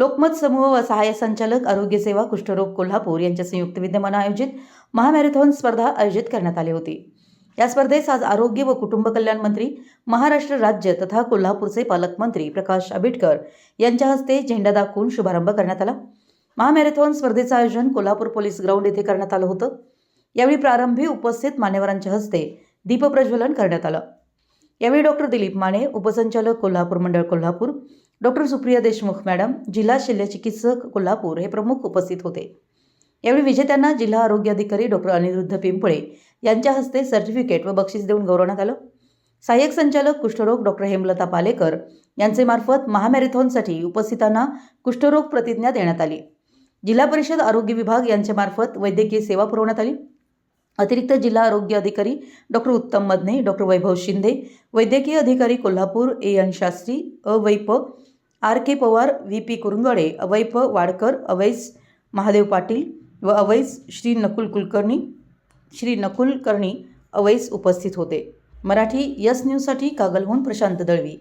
लोकमत समूह व सहाय्य संचालक आरोग्य सेवा कुष्ठरोग कोल्हापूर यांच्या संयुक्त विद्यमानं आयोजित महामॅरेथॉन स्पर्धा आयोजित करण्यात आली होती. या स्पर्धेस आज आरोग्य व कुटुंब कल्याण मंत्री महाराष्ट्र राज्य तथा कोल्हापूरचे पालकमंत्री प्रकाश आंबेडकर यांच्या हस्ते झेंडा दाखवून शुभारंभ करण्यात आला. महामॅरेथॉन स्पर्धेचं आयोजन कोल्हापूर पोलीस ग्राउंड येथे करण्यात आलं होतं. यावेळी प्रारंभी उपस्थित मान्यवरांच्या हस्ते दीपप्रज्वलन करण्यात आलं. यावेळी डॉक्टर दिलीप माने उपसंचालक कोल्हापूर मंडळ कोल्हापूर डॉक्टर सुप्रिया देशमुख मॅडम जिल्हा शल्यचिकित्सक कोल्हापूर हे प्रमुख उपस्थित होते. यावेळी विजेत्यांना जिल्हा आरोग्य अधिकारी डॉक्टर अनिरुद्ध पिंपळे यांच्या हस्ते सर्टिफिकेट व बक्षीस देऊन गौरवण्यात आलं. सहाय्यक संचालक कुष्ठरोग डॉक्टर हेमलता पालेकर यांचे मार्फत महामॅरेथॉनसाठी उपस्थितांना कुष्ठरोग प्रतिज्ञा देण्यात आली. जिल्हा परिषद आरोग्य विभाग यांच्या मार्फत वैद्यकीय सेवा पुरवण्यात आली. अतिरिक्त जिल्हा आरोग्य अधिकारी डॉक्टर उत्तम मदने डॉक्टर वैभव शिंदे वैद्यकीय अधिकारी Kolhapur A N Shastri अवैप R K Pawar V P Kurungale अवैप Wadkar अवैस महादेव पाटील व अवैस श्री नकुल कुलकर्णी श्री नकुल कर्णी अवैस उपस्थित होते. मराठी यस न्यूजसाठी कागलहून प्रशांत दळवी.